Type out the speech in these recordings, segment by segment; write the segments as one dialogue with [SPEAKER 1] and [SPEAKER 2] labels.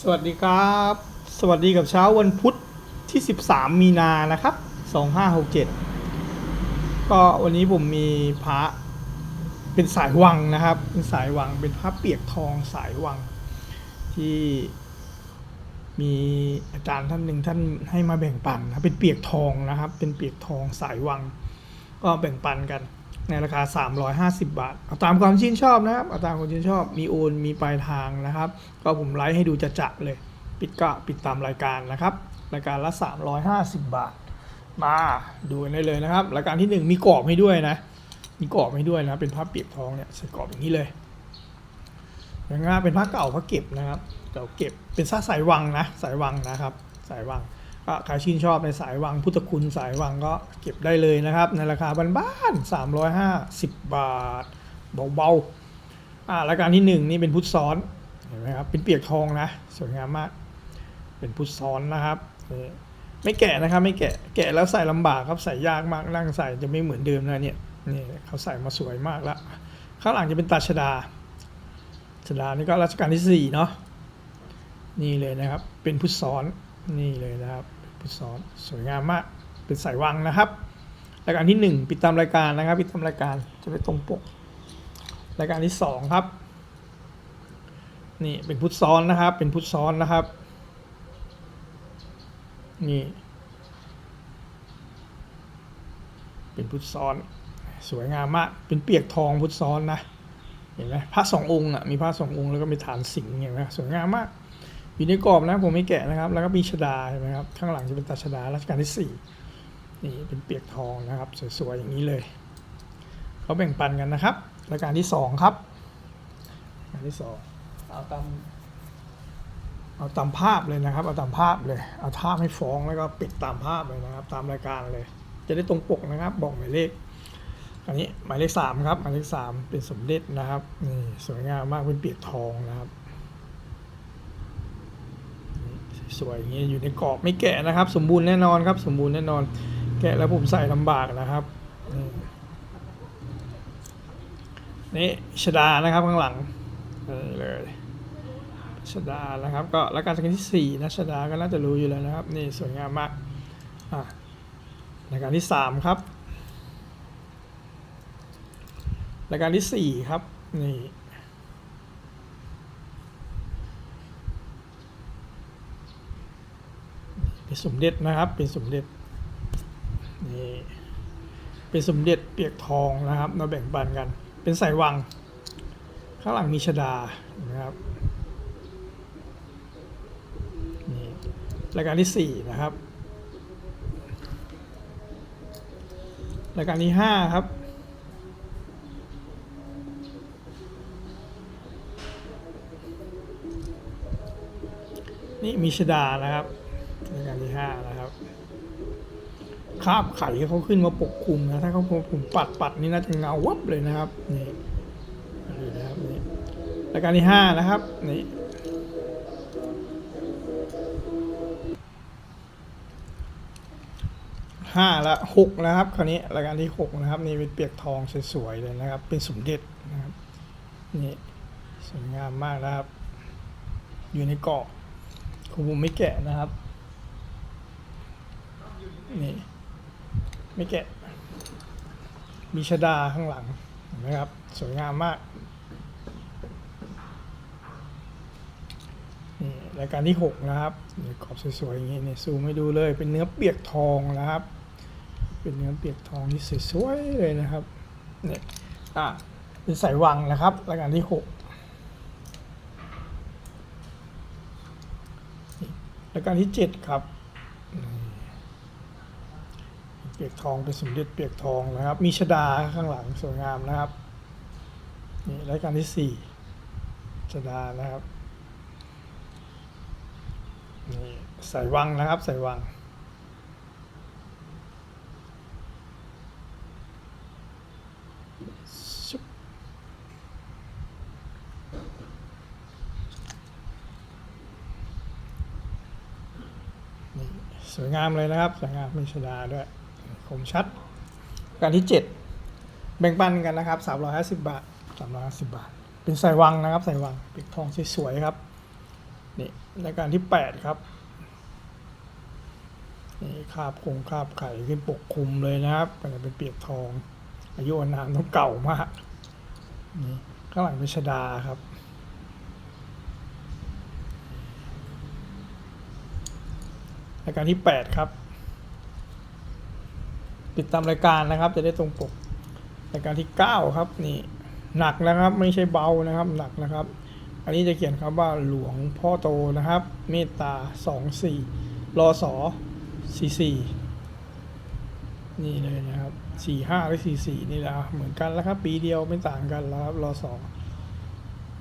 [SPEAKER 1] สวัสดีครับ สวัสดีกับเช้าวันพุธที่ 13 มีนานะครับ 2567 ก็วันนี้ผมมีพระเป็นสายวังนะครับ เป็นสายวังเป็นพระเปียกทองสายวัง ที่มีอาจารย์ท่านหนึ่งท่านให้มาแบ่งปันนะเป็นเปียกทองนะครับ เป็นเปียกทองสายวัง ก็แบ่งปันกัน ในราคา 350 บาทเอาตามความชื่นชอบนะครับเอาตามความชื่นชอบมีโอนมีปลายทางนะครับ ก็ผมไลฟ์ให้ดูจะจะๆเลย ปิดก็ปิดตามรายการนะครับ รายการละ 350 บาท มาดูกันได้เลยนะครับ รายการที่ 1 มีกรอบให้ด้วยนะ มีกรอบให้ด้วยนะเป็นผ้าเปียกทองเนี่ยใส่กรอบอย่างนี้เลยอย่างงี้เป็นผ้าเก่าผ้าเก็บนะครับเก่าเก็บเป็นผ้าสายวังนะสายวังนะครับ สายวัง ก็ใครชื่นชอบในสายวังพุทธคุณสายวังก็เก็บได้เลยนะครับ ในราคาบ้านๆ350 บาท เบาๆอ่ารายการที่หนึ่งนี่เป็นพุทธซ้อนเห็นไหมครับเป็นเปียกทองนะสวยงามมาก เป็นพุทธซ้อนนะครับไม่แกะนะครับไม่แกะแกะแล้วใส่ลำบากครับใส่ยากมากนั่งใส่จะไม่เหมือนเดิมนะเนี่ยนี่เขาใส่มาสวยมากแล้วข้างหลังจะเป็นตาชดาชดานี่ก็รัชกาลที่สี่เนาะนี่เลยนะครับ เป็นพุทธซ้อนนี่เลยนะครับ ป็นพุทธซ้อนสวยงามมากเป็นสายวังนะครับ รายการที่หนึ่งปิดตามรายการนะครับ ปิดตามรายการจะไปตรงปก รายการที่สองครับ นี่เป็นพุทธซ้อนนะครับ เป็นพุทธซ้อนนะครับ นี่ เป็นพุทธซ้อน สวยงามมาก เป็นเปียกทองพุทธซ้อนนะ เห็นไหมพระสององค์อะมีพระสององค์แล้วก็มีฐานสิงห์เห็นไหมสวยงามมาก อยู่ในกรอบนะผมไม่แกะนะครับ แล้วก็มีชดาเห็นไหมครับข้างหลังจะเป็นตาชดารัชกาลที่สี่นี่เป็นเปียกทองนะครับ สวยๆอย่างนี้เลยเขาแบ่งปันกันนะครับรายการที่สองครับรายการที่สองเอาตามเอาตามภาพเลยนะครับ เอาตามภาพเลยเอาภาพให้ฟ้องแล้วก็ปิดตามภาพเลยนะครับ ตามรายการเลย จะได้ตรงปกนะครับ บอกหมายเลขอันนี้หมายเลขสามครับหมายเลขสามเป็นสมเด็จนะครับนี่สวยงามมากเป็นเปียกทองนะครับนี่ สวยอย่างนี้อยู่ในกรอบไม่แกะนะครับ สมบูรณ์แน่นอนครับ สมบูรณ์แน่นอน แกะแล้วผมใส่ลำบากนะครับนี่ชดานะครับข้างหลังนี่เลยชดานะครับ ก็รายการสกันที่สี่นะชดาก็น่าจะรู้อยู่แล้วนะครับ นี่สวยงามมากอะรายการที่สามครับรายการที่สี่ครับนี่ เป็นสมเด็จนะครับ เป็นสมเด็จนี่เป็นสมเด็จเปียกทองนะครับมาแบ่งปันกัน เป็นสายวัง ข้างหลังมีชดานะครับนี่รายการที่สี่นะครับ รายการที่ห้าครับนี่มีชดานะครับ รายการที่ห้านะครับคาบไข่เขาขึ้นมาปกคลุมนะถ้าเขาผมปัดปัดนี่น่าจะเงาวับเลยนะครับนี่นี่นะครับนี่รายการที่ห้านะครับนี่ห้าและหกนะครับคราวนี้รายการที่หกนะครับนี่เป็นเปียกทองสวยๆเลยนะครับ เป็นสมเด็จนะครับนี่สวยงามมากนะครับ อยู่ในเกรอบของผมไม่แกะนะครับ นี่ไม่แกะ มีชดาข้างหลังนไหมครับ สวยงามมากนี่รายการที่ 6 นะครับนี่กรอบสวยๆอย่างนี้เนี่ยซูมให้ดูเลย เป็นเนื้อเปียกทองนะครับ เป็นเนื้อเปียกทองที่สวยๆเลยนะครับเนี่ยอะเป็นสายวังนะครับรายการที่ 6รายการที่ 7 ครับ เปียกทองเป็นสมเด็จเปียกทองนะครับ มีชดาข้างหลังสวยงามนะครับนี่รายการที่สี่ชดานะครับนี่ใส่วังนะครับใส่วังนี่สวยงามเลยนะครับสวยงามมีชดาด้วย คมชัด การที่ 7 แบ่งปันกันนะครับ 350 บาท 350 บาท เป็นใส่วังนะครับใส่วังปิดทองสวยๆครับนี่รายการที่ 8 ครับนี่คาบคงคาบไข่ขึ้นปกคลุมเลยนะครับมันเป็นเปียกทอง อายุอานามต้องเก่ามากนี่ข้างหลังเป็นชดาครับรายการที่ 8 ครับ ติดตามรายการนะครับ จะได้ตรงปกรายการที่ 9 ครับนี่หนักนะครับ ไม่ใช่เบานะครับหนักนะครับ อันนี้จะเขียนคำว่าหลวงพ่อโตนะครับ เมตตาสองสี่รอสอสี่สี่นี่เลยนะครับสี่ห้าหรือสี่สี่นี่แหละเหมือนกันแล้วครับ ปีเดียวไม่ต่างกันแล้วครับรอสอ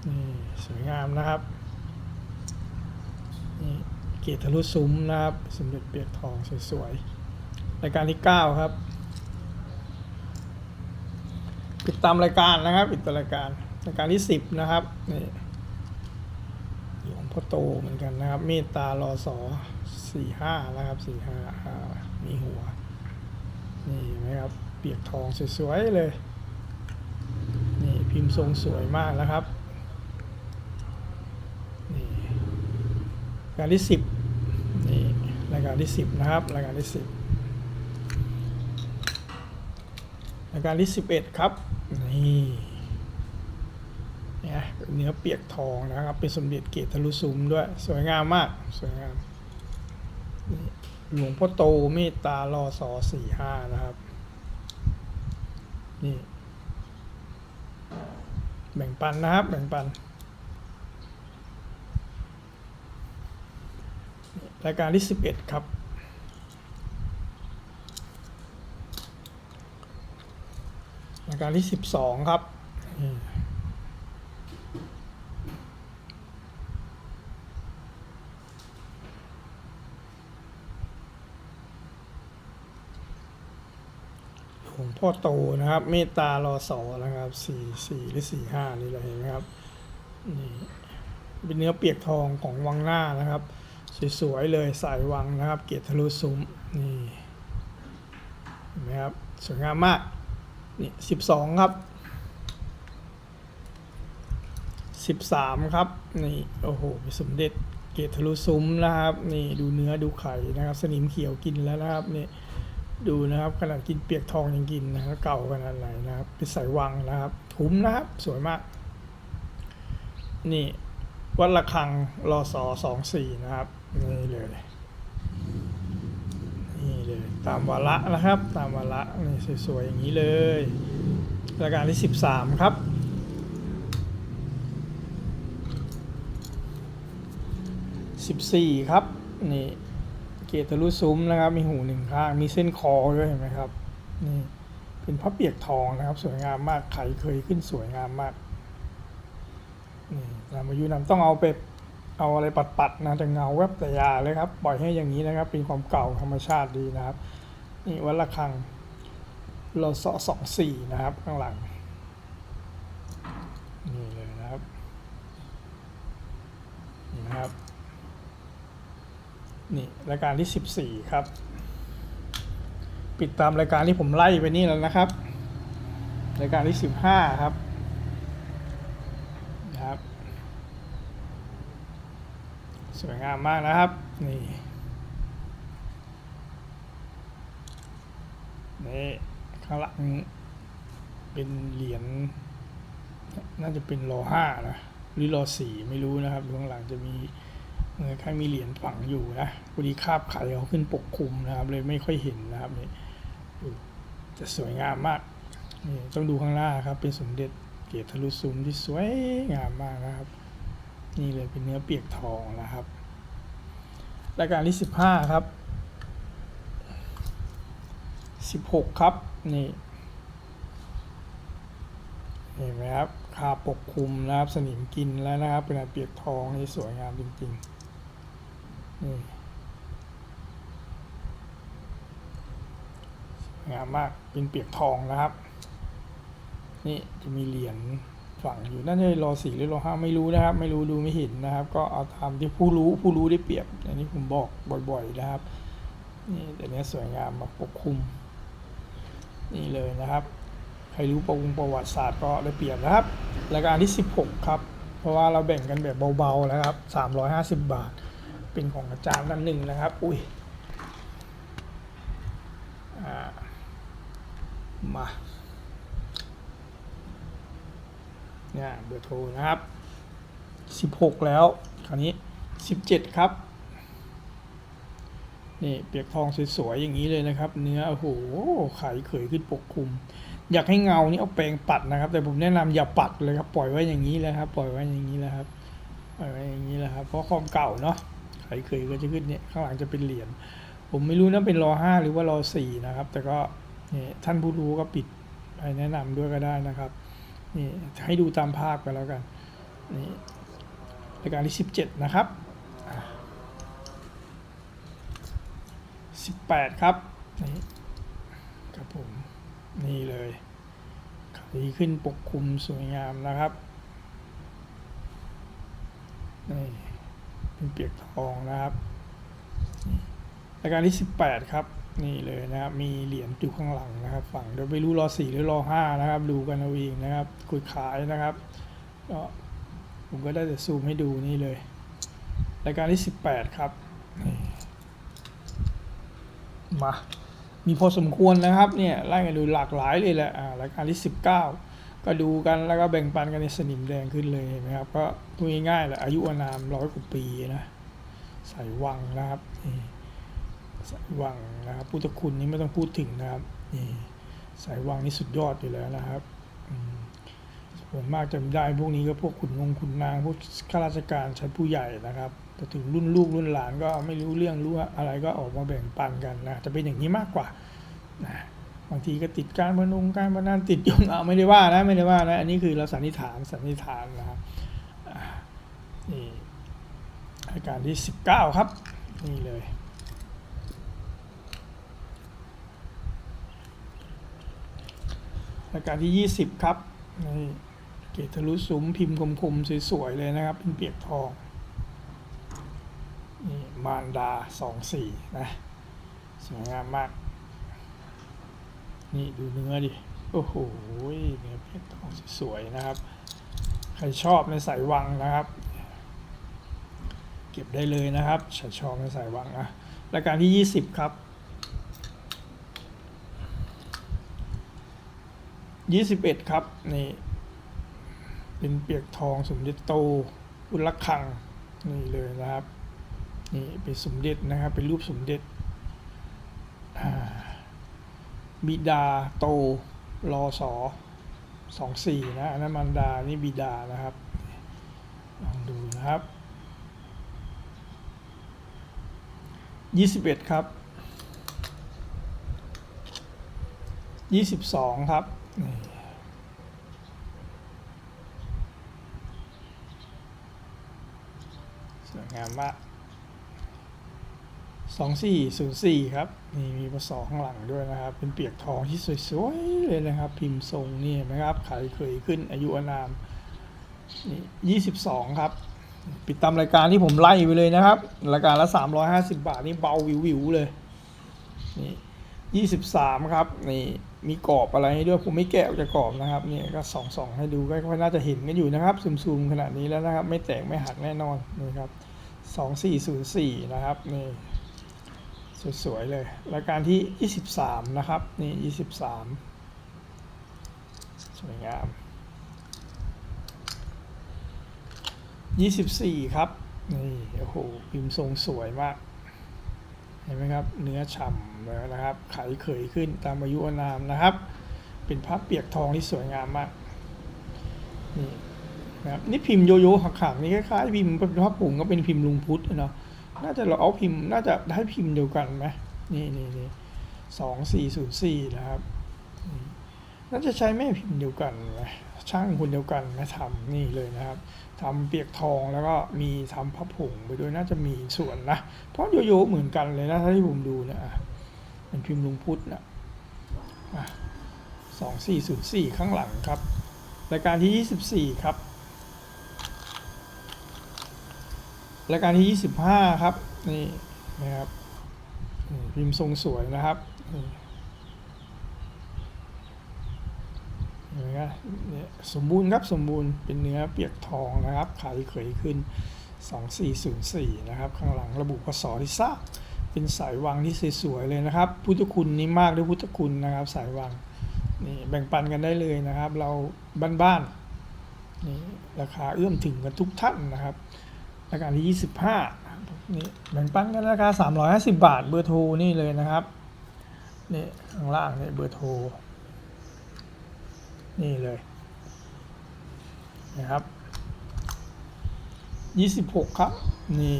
[SPEAKER 1] นี่สวยงามนะครับนี่เกตทะลุซุ้มนะครับสมเด็จเปียกทองสวยๆ รายการที่เก้าครับติดตามรายการนะครับติดตามรายการรายการที่สิบนะครับนี่หลวงพ่อโตเหมือนกันนะครับ เมตตารอสอสี่ห้านะครับสี่ห้ามีหัว นี่เห็นไหมครับ เปียกทองสวยๆเลย นี่พิมพ์ทรงสวยมากนะครับนี่รายการที่สิบนี่รายการที่สิบนะครับ รายการที่สิบ รายการที่ 11 ครับ นี่เนี่ยเนื้อเปียกทองนะครับ เป็นสมเด็จเกตทะลุซุ้มด้วย สวยงามมาก สวยงาม หลวงพ่อโตเมตตารอสอสี่ห้านะครับ นี่ แบ่งปันนะครับ แบ่งปัน รายการที่ 11 ครับ รายการที่สิบสองครับหลวงพ่อโตนะครับ เมตตารอสอนะครับสี่สี่หรือสี่ห้านี่เราเห็นไหมครับนี่เป็นเนื้อเปียกทองของวังหน้านะครับ สวยๆเลยสายวังนะครับ เกียรติทะลุซุ้มนี่เห็นไหมครับสวยงามมาก นี่สิบสองครับสิบสามครับ นี่โอ้โหสมเด็จเกตทะลุซุ้มนะครับ นี่ดูเนื้อดูไข่นะครับ สนิมเขียวกินแล้วนะครับนี่ดูนะครับขนาดกินเปียกทองยังกินนะครับเก่าขนาดไหนนะครับเป็นสายวังนะครับทุ้มนะครับสวยมาก นี่วัดระฆังรอสอสองสี่นะครับนี่เลย ตามวาระนะครับ ตามวาระนี่สวยๆอย่างนี้เลยรายการที่ 13 ครับ 14 ครับ นี่เกตทะลุซุ้มนะครับ มีหูหนึ่งข้าง มีเส้นคอด้วยเห็นไหมครับ นี่เป็นพระเปียกทองนะครับ สวยงามมากไขเคยขึ้นสวยงามมากนี่ตามอายุนำต้องเอาไป เอาอะไรปัดๆนะแต่เงาแวบแต่ยาเลยครับ ปล่อยให้อย่างนี้นะครับ เป็นความเก่าธรรมชาติดีนะครับ นี่วัดระฆังเราสอสองสี่นะครับ ข้างหลัง นี่เลยนะครับ นี่นะครับ นี่รายการที่สิบสี่ครับ ปิดตามรายการที่ผมไล่ไปนี่แล้วนะครับ รายการที่สิบห้าครับนะครับ สวยงามมากนะครับ นี่ นี่ข้างหลังเป็นเหรียญน่าจะเป็นรอห้านะหรือรอสี่ไม่รู้นะครับข้างหลังจะมีเหมือนคล้ามีเหรียญฝังอยู่นะพอดีคาบไข่เขาขึ้นปกคลุมนะครับ เลยไม่ค่อยเห็นนะครับนี่จะสวยงามมากนี่ต้องดูข้างหน้าครับ เป็นสมเด็จเกตทะลุซุ้มที่สวยงามมากนะครับ นี่เลยเป็นเนื้อเปียกทองนะครับรายการที่สิบห้าครับสิบหกครับนี่เห็นไหมครับคาปกคลุมนะครับสนิมกินแล้วนะครับ เป็นเปียกทองนี่สวยงามจริงๆนี่สวยงามมากเป็นเปียกทองนะครับ นี่จะมีเหรียญ ฝังอยู่น่าจะรอสี่หรือรอห้าไม่รู้นะครับ ไม่รู้ดูไม่เห็นนะครับ ก็เอาตามที่ผู้รู้ผู้รู้ได้เปรียบอย่างนี้ผมบอกบ่อย ๆนะครับนี่แต่เนี้ยสวยงามมาปกคลุม นี่เลยนะครับ ใครรู้ประวงประวัติศาสตร์ก็ได้เปรียบนะครับรายการที่ 16 ครับ เพราะว่าเราแบ่งกันแบบเบาๆนะครับ 350 บาท เป็นของอาจารย์ท่นหนึ่งนะครับ อุ้ยมา เนี่ยเบอร์โทรนะครับ 16 แล้ว คราวนี้ 17 ครับ นี่เปียกทองสวยๆอย่างนี้เลยนะครับ เนื้อโอ้โหไข่เขยขึ้นปกคลุม อยากให้เงานี่เอาแปรงปัดนะครับ แต่ผมแนะนำอย่าปัดเลยครับ ปล่อยไว้อย่างนี้เลยครับ ปล่อยไว้อย่างนี้แหละครับปล่อยไว้อย่างนี้แหละครับ เพราะความเก่าเนาะไข่เขยก็จะขึ้นเนี่ยข้างหลังจะเป็นเหรียญผมไม่รู้นะเป็นรอห้าหรือว่ารอสี่นะครับ แต่ก็นี่ท่านผู้รู้ก็ปิดไปแนะนำด้วยก็ได้นะครับ นี่ให้ดูตามภาพกันแล้วกันนี่รายการที่17 นะครับ 18 ครับนี่ครับผมนี่เลยไข่ขึ้นปกคลุมสวยงามนะครับนี่เป็นเปียกทองนะครับรายการที่ 18 ครับ นี่เลยนะครับ มีเหรียญอยู่ข้างหลังนะครับ ฝั่งเดี๋ยวไม่รู้รอสี่หรือรอห้านะครับ ดูกันเอาเองนะครับคุยขายนะครับก็ผมก็ได้แต่ซูมให้ดูนี่เลยรายการที่ 18 ครับมา มีพอสมควรนะครับเนี่ยไล่กันดูหลากหลายเลยแหละอ่ารายการที่ 19 ก็ดูกันแล้วก็แบ่งปันกันในสนิมแดงขึ้นเลยเห็นไหมครับ ก็พูดง่ายๆแหละอายุอานามร้อยกว่าปีนะ ใส่วังนะครับ นี่ใส่วังนะครับพุทธคุณนี่ไม่ต้องพูดถึงนะครับนี่ใส่วังนี่สุดยอดอยู่แล้วนะครับอืมส่วนมากจำได้พวกนี้ก็พวกขุนงงขุนนางพวกข้าราชการชั้นผู้ใหญ่นะครับพอถึงรุ่นลูกรุ่นหลานก็ไม่รู้เรื่องรู้อะไรก็ออกมาแบ่งปันกันนะจะเป็นอย่างนี้มากกว่านะบางทีก็ติดการพนงการพนันติดยงเอาไม่ได้ว่านะไม่ได้ว่านะอันนี้คือเราสันนิษฐานสันนิษฐานนะครับนี่รายการที่ 19 ครับ นี่เลย รายการที่ 20 ครับนี่เกตทะลุซุ้มพิมพ์คมๆสวยๆเลยนะครับ เป็นเปียกทองนี่มารดาสองสี่นะ สวยงามมาก นี่ดูเนื้อดิ โอ้โหเนื้อเปียกทองสวยๆนะครับ ใครชอบในสายวังนะครับ เก็บได้เลยนะครับใครชอบในสายวังนะรายการที่ 20 ครับ 21ครับ นี่เป็นเปียกทองสมเด็จโตอุลคังนี่เลยนะครับ นี่เป็นสมเด็จนะครับ เป็นรูปสมเด็จบิดาโตรอสอสองสี่นะอันนั้นมันดา นี่บิดานะครับลองดูนะครับยี่สิบเอ็ดครับยี่สิบสองครับ นี่สวยงามมากสองสี่ศูนย์สี่ครับ นี่มีปศข้างหลังด้วยนะครับ เป็นเปียกทองที่สวยๆเลยนะครับ พิมพ์ทรงนี่นไหมครับไขเคยขึ้นอายุอานามนี่ยี่สิบสองครับ ปิดตามรายการที่ผมไล่ไปเลยนะครับ รายการละสามร้อยห้าสิบาทนี่เบาวิวๆเลย นี่ยี่สิบสามครับ นี่ มีกรอบอะไรให้ด้วยผมไม่แกะออกจากกรอบนะครับนี่ก็ส่องส่องให้ดูก็น่าจะเห็นกันอยู่นะครับซูมๆขนาดนี้แล้วนะครับ ไม่แตกไม่หักแน่นอนนี่ครับสองสี่ศูนย์สี่นะครับนี่สวยๆเลยรายการที่ยี่สิบสามนะครับ นี่ยี่สิบสามสวยงามยี่สิบสี่ครับ นี่ โอ้โห พิมพ์ทรงสวยมาก เห็นไหมครับ เนื้อฉ่ำแล้วนะครับ ไขเขยขึ้นตามอายุอานามนะครับ เป็นพระเปียกทองที่สวยงามมาก นี่นะครับนี่พิมพ์โยโย่หักขังนี่คล้ายๆพิมพ์พระปุ่งก็เป็นพิมพ์ลุงพุทธเนาะ น่าจะเราเอาพิมพ์ น่าจะได้พิมพ์เดียวกันไหมนี่นี่นี่สองสี่ศูนย์สี่นะครับ น่าจะใช้แม่พิมพ์เดียวกันไหมช่างคนเดียวกันนะทำนี่เลยนะครับทำเปียกทองแล้วก็มีทำพับผงไปด้วยน่าจะมีส่วนนะเพราะโยโย่เหมือนกันเลยนะถ้าที่ผมดูเนะอะเป็นพิมพ์ลุงพุทธนะสองสี่ศูนย์สี่ข้างหลังครับรายการที่ยี่สิบสี่ครับรายการที่ยี่สิบห้าครับนี่นะครับพิมพ์ทรงสวยนะครับนี่ เนี่ยสมบูรณ์ครับสมบูรณ์เป็นเนื้อเปียกทองนะครับขายเคยขึ้น 2404 นะครับ ข้างหลังระบุพศที่ทราบเป็นสายวังที่สวยๆเลยนะครับ พุทธคุณนี่มากด้วยพุทธคุณนะครับ สายวังนี่แบ่งปันกันได้เลยนะครับ เราบ้านๆนี่ราคาเอื้อมถึงกันทุกท่านนะครับรายการที่ 25นี่แบ่งปันกันราคา 350 บาทเบอร์โทรนี่เลยนะครับนี่ข้างล่างนี่เบอร์โทร นี่เลยนะครับยี่สิบหกครับ นี่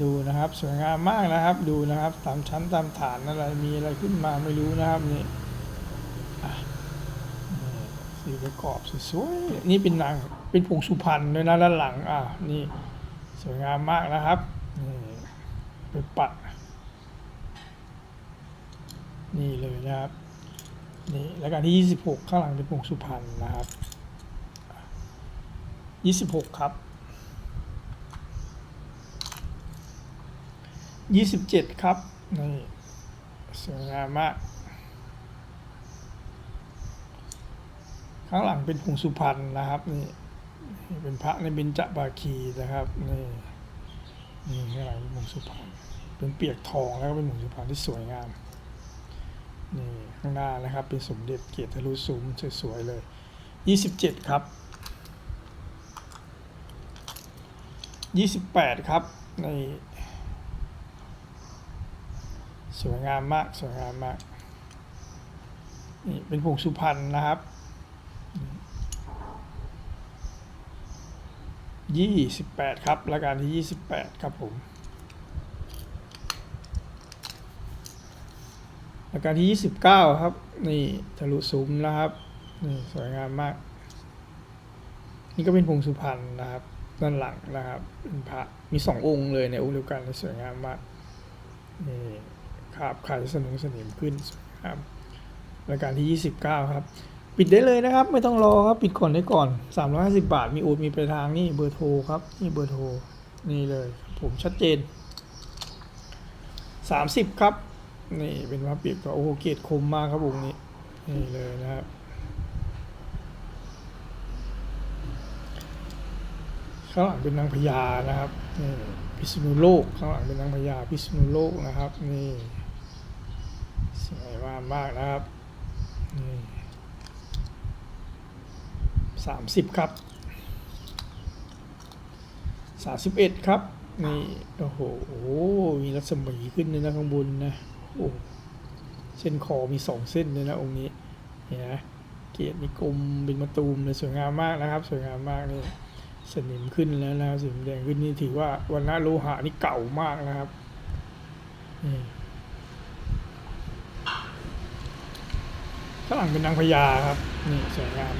[SPEAKER 1] ดูนะครับ สวยงามมากนะครับ ดูนะครับ ตามชั้นตามฐานอะไร มีอะไรขึ้นมาไม่รู้นะครับนี่อะนี่สีประกอบสวยๆ นี่เป็นนางเป็นผงสุพรรณด้วยนะด้านหลัง อะ นี่สวยงามมากนะครับ นี่ไปปัด นี่เลยนะครับ นี่รายการที่ 26 ข้างหลังเป็นพงสุพรรณนะครับ 26 ครับ 27 ครับ นี่สวยงามมาก ข้างหลังเป็นพงสุพรรณนะครับนี่เป็นพระในเบญจบาคีนะครับนี่นี่ข้างหลังเป็นพงสุพรรณเป็นเปียกทองแล้วก็เป็นพงสุพรรณที่สวยงามนี่ ข้างหน้านะครับ เป็นสมเด็จเกียรติทะลุซุ้มสวยๆเลย 27 ครับ 28 ครับในสวยงามมากสวยงามมากนี่เป็นผงสุพรรณนะครับ28ครับรายการที่28ครับผม รายการที่ 29 ครับ นี่ทะลุซุ้มนะครับนี่สวยงามมาก นี่ก็เป็นพงสุพรรณนะครับด้านหลังนะครับเป็นพระมีสององค์เลยในองค์เดียวกันสวยงามมากนี่ครับไข่สนุงสนิมขึ้นสวยงามรายการที่ 29 ครับ ปิดได้เลยนะครับ ไม่ต้องรอครับ ปิดก่อนได้ก่อน 350 บาท มีโอนมีปลายทางนี่เบอร์โทรครับ นี่เบอร์โทร นี่เลย ผมชัดเจน 30 ครับ นี่เป็นพระปียกตัวโอ้โหเกรดคมมากครับองค์นี้ นี่เลยนะครับข้างหลังเป็นนางพญานะครับนี่พิษณุโลกข้างหลังเป็นนางพญาพิษณุโลกนะครับ นี่สวยมากมากนะครับนี่สามสิบครับสามสิบเอ็ดครับนี่โอ้โหมีรัศมีขึ้นเลยนะข้างบนนะ โอ้เส้นคอมีสองเส้นเลยนะองค์นี้เห็นไหมเกียรตินิกรมเป็นมะตูมเลยสวยงามมากนะครับ สวยงามมากนี่สนิมขึ้นแล้วนะสนิมแดงขึ้นนี่ถือว่าวันนะโลหะนี่เก่ามากนะครับนี่ข้างหลังเป็นนางพญาครับนี่สวยงาม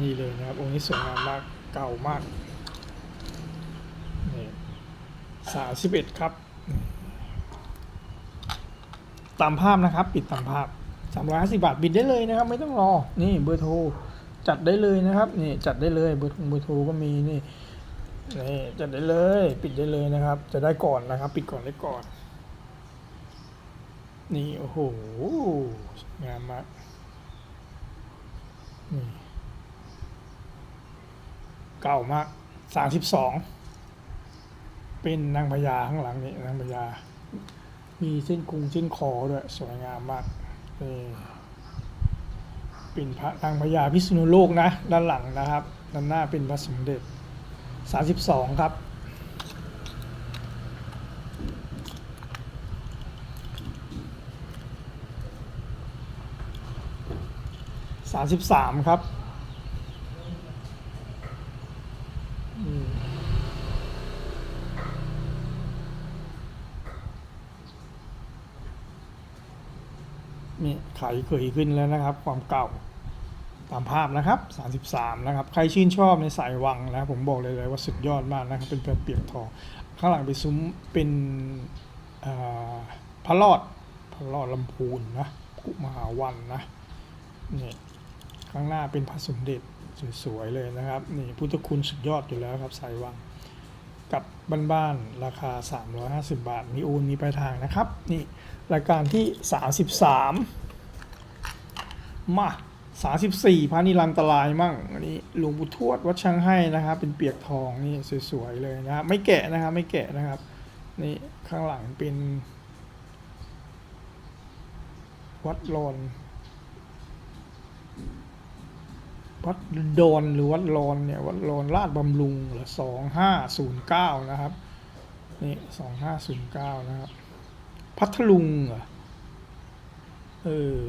[SPEAKER 1] นี่เลยนะครับองค์นี้สวยงามมากเก่ามากนี่สามสิบเอ็ดครับ ตามภาพนะครับ ปิดตามภาพสามร้อยห้าสิบาทบิดได้เลยนะครับ ไม่ต้องรอ นี่เบอร์โทรจัดได้เลยนะครับนี่จัดได้เลยเบอร์เบอร์โทรก็มีนี่นี่จัดได้เลย ปิดได้เลยนะครับ จะได้ก่อนนะครับ ปิดก่อนได้ก่อน นี่โอ้โหงามมากนี่เก่ามากสามสิบสองเป็นนางพญาข้างหลังนี่นางพญา มีเส้นกุงเส้นคอด้วยสวยงามมากเป็นพระนางพญาพิษณุโลกนะ ด้านหลังนะครับ ด้านหน้าเป็นพระสมเด็จ 32 ครับ 33 ครับอืมนี่ ไขเคยขึ้นแล้วนะครับ ความเก่าตามภาพนะครับ 33 นะครับ ใครชื่นชอบในสายวังนะผมบอกเลยเลยว่าสุดยอดมากนะครับ เป็นเปียกทองข้างหลังเป็นซุ้มเป็นพระรอดพระรอดลำพูนนะกุมหาวันนะนี่ข้างหน้าเป็นพระสมเด็จสวยๆเลยนะครับนี่พุทธคุณสุดยอดอยู่แล้วครับสายวังกับบ้านๆราคา 350 บาท มีโอนมีปลายทางนะครับ นี่รายการที่ 33 มาสาสิบสี่พระนิรันตรายมั่งอันนี้หลวงปู่ทวดวัดช่างให้นะครับ เป็นเปียกทองนี่สวยๆเลยนะครับไม่แกะนะครับ ไม่แกะนะครับนี่ข้างหลังเป็น วัดโลนวัดโดนหรือวัดโลนเนี่ยวัดโลนลาดบำรุงเหรอสองห้าศูนย์เก้านะครับนี่สองห้าศูนย์เก้านะครับ พัทลุงเหรอเออ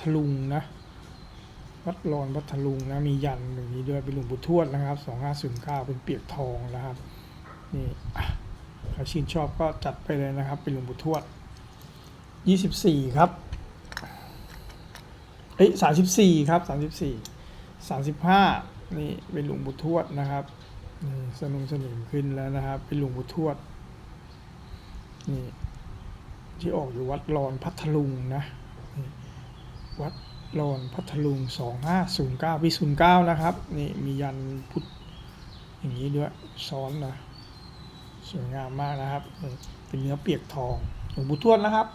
[SPEAKER 1] ทลุงนะ วัดรอนพัทลุงนะ มียันอย่างนี้ด้วยเป็นหลวงปู่ทวดนะครับสองห้าศูนย์เก้าเป็นเปียกทองนะครับ นี่ใครชื่นชอบก็จัดไปเลยนะครับ เป็นหลวงปู่ทวดยี่สิบสี่ครับเอ้ยสามสิบสี่ครับสามสิบสี่สามสิบห้านี่เป็นหลวงปู่ทวดนะครับนี่สนุงสนิมขึ้นแล้วนะครับ เป็นหลวงปู่ทวดนี่ที่ออกอยู่วัดรอนพัทลุงนะ วัดรอนพัทลุงสองห้าศูนย์เก้าปีศูนเก้านะครับ นี่มียันพุทธอย่างนี้ด้วยซ้อนนะสวยงามมากนะครับ เป็นเนื้อเปียกทองหลวงปู่ทวดนะครับ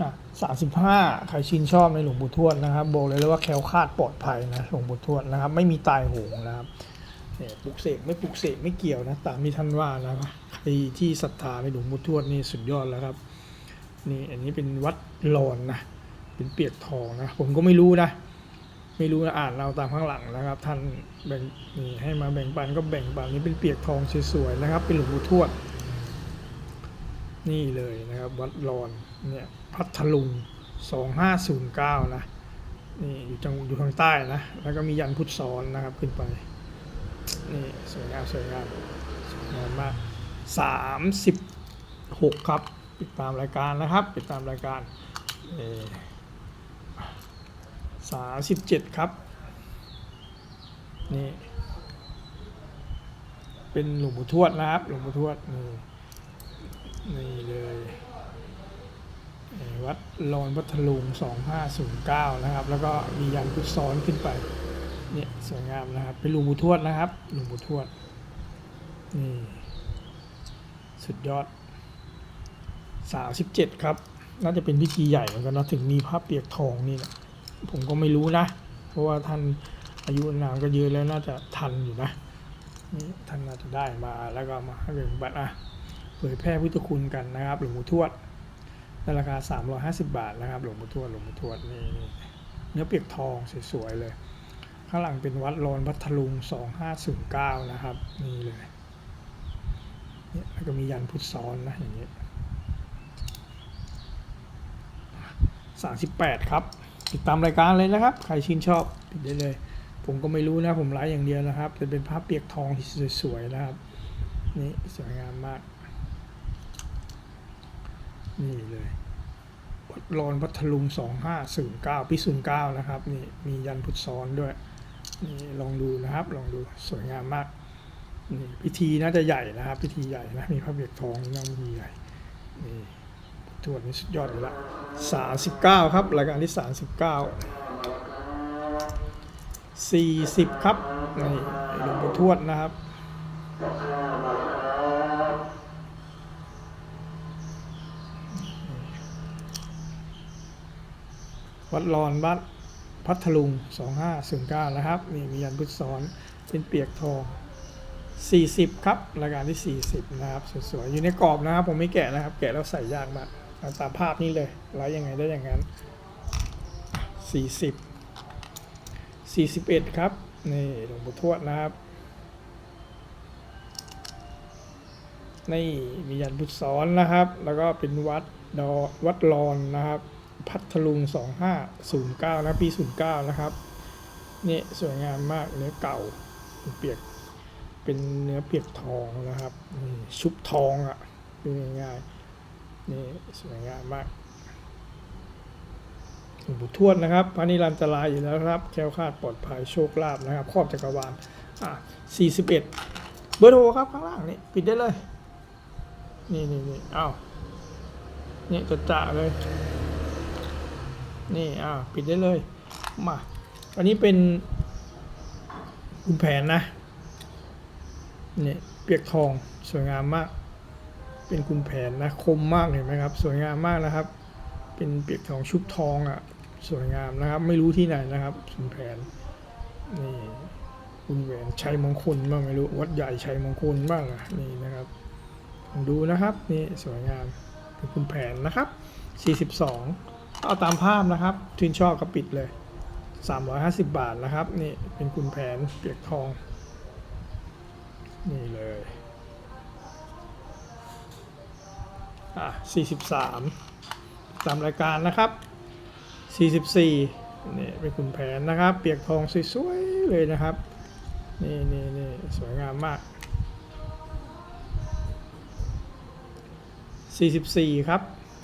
[SPEAKER 1] อะสามสิบห้าใครชื่นชอบในหลวงปู่ทวดนะครับบอกเลยเลยว่าแคล้วคลาดปลอดภัยนะหลวงปู่ทวดนะครับ ไม่มีตายโหงนะครับเนี่ยปลุกเสกไม่ปลุกเสกไม่เกี่ยวนะตามที่ท่านว่านะครับใครที่ศรัทธาในหลวงปู่ทวดนี่สุดยอดแล้วครับนี่อันนี้เป็นวัดหลอนนะ เป็นเปียกทองนะ ผมก็ไม่รู้นะ ไม่รู้นะอ่านเราตามข้างหลังนะครับ ท่านแบ่งนี่ให้มาแบ่งปันก็แบ่งปันนี่เป็นเปียกทองสวยๆนะครับ เป็นหลวงปู่ทวด นี่เลยนะครับ วัดรอนเนี่ยพัทลุง 2509 นะนี่อยู่จังอยู่ทางใต้นะ แล้วก็มียันพุทธซ้อนนะครับขึ้นไป นี่สวยงามสวยงามสวยงามมาก36 ครับ ติดตามรายการนะครับ ติดตามรายการ สามสิบเจ็ดครับ นี่ เป็นหลวงปู่ทวดนะครับ หลวงปู่ทวด นี่นี่เลยวัดลอนพัทลุง 2509 นะครับ แล้วก็มียันพุทธซ้อนขึ้นไป เนี่ยสวยงามนะครับ เป็นหลวงปู่ทวดนะครับ หลวงปู่ทวด นี่ สุดยอด 37 ครับ น่าจะเป็นพิธีใหญ่เหมือนกันนะถึงมีพระเปียกทองนี่นะ ผมก็ไม่รู้นะ เพราะว่าท่านอายุนานก็เยอะแล้วน่าจะทันอยู่นะนี่ท่านน่าจะได้มาแล้วก็มาให้เป็นบัตรอะเผยแพร่พุทธคุณกันนะครับ หลวงปู่ทวดในราคา 350 บาทนะครับ หลวงปู่ทวดหลวงปู่ทวดนี่เนื้อเปียกทองสวยๆเลย ข้างหลังเป็นวัดโลนพัทลุง 2509 นะครับนี่เลยเนี่ยแล้วก็มียันพุทธซ้อนนะอย่างนี้38 ครับ ติดตามรายการเลยนะครับ ใครชื่นชอบติดได้เลย ผมก็ไม่รู้นะผมไลฟ์อย่างเดียวนะครับจะเป็นภาพเปียกทองที่สวยๆนะครับ นี่สวยงามมาก นี่เลยวัดรอนพัทลุง2509ปี09นะครับนี่มียันพุทธซ้อนด้วยนี่ลองดูนะครับลองดูสวยงามมากนี่พิธีน่าจะใหญ่นะครับ พิธีใหญ่นะมีพระเบียกทองนี่น่ามีใหญ่นี่ ทวดนี่สุดยอดเลยละ39ครับรายการที่39 40ครับนี่หลวงปู่ทวดนะครับวัดรอนบ้านพัทลุง 2509นะครับ นี่มียันพุทธซ้อนเป็นเปียกทอง 40 ครับรายการที่ 40 นะครับ สวยๆ อยู่ในกรอบนะครับ ผมไม่แกะนะครับ แกะแล้วใส่ยากมาก ตามภาพนี้เลยไล่ยังไงได้อย่างนั้น 40 41 ครับ นี่หลวงปู่ทวดนะครับ นี่มียันพุทธซ้อนนะครับ แล้วก็เป็นวัดดอวัดรอนนะครับ พัทลุง 2509 นะปี 09 นะครับ นี่สวยงามมากเนื้อเก่าเปียกเป็นเนื้อเปียกทองนะครับนี่ชุบทองอะ่ะเป็นง่ายๆ นี่สวยงามมากหลวงปู่ทวดนะครับ พระนิรันตรายอยู่แล้วครับแค้วคาดปลอดภัยโชคลาภนะครับ ครอบจักรวาลอะ41 เบอร์โทรครับข้างล่างนี่ปิดได้เลย นี่นี่นี่อ้าวนี่จะจ่าเลย นี่อ่าวปิดได้เลย มา อันนี้เป็นคุณแผนนะ เนี่ยเปียกทองสวยงามมาก เป็นคุณแผนนะคมมากเห็นไหมครับ สวยงามมากนะครับ เป็นเปียกทองชุบทองอะ่ะสวยงามนะครับ ไม่รู้ที่ไหนนะครับชุมแผนนี่คุณแหวนชัยมงคลบ้างไม่รู้วัดใหญ่ชัยมงคลบ้างอะนี่นะครับดูนะครับนี่สวยงามเป็นคุณแผนนะครับ 42 เอาตามภาพนะครับชื่นชอบก็ปิดเลย 350 บาทนะครับนี่เป็นคุณแผนเปียกทอง นี่เลย อะ43 ตามรายการนะครับ 44นี่เป็นคุณแผนนะครับ เปียกทองสวยๆเลยนะครับ นี่นี่นี่สวยงามมาก 44 ครับ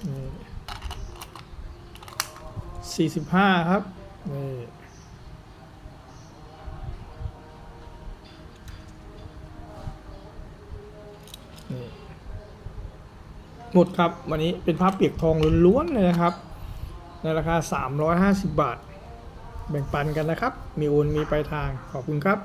[SPEAKER 1] นี่45 ครับนี่ หมดครับ วันนี้เป็นภาพเปียกทองล้วนๆเลยนะครับ ในราคา 350 บาท แบ่งปันกันนะครับ มีโอนมีปลายทางขอบคุณครับ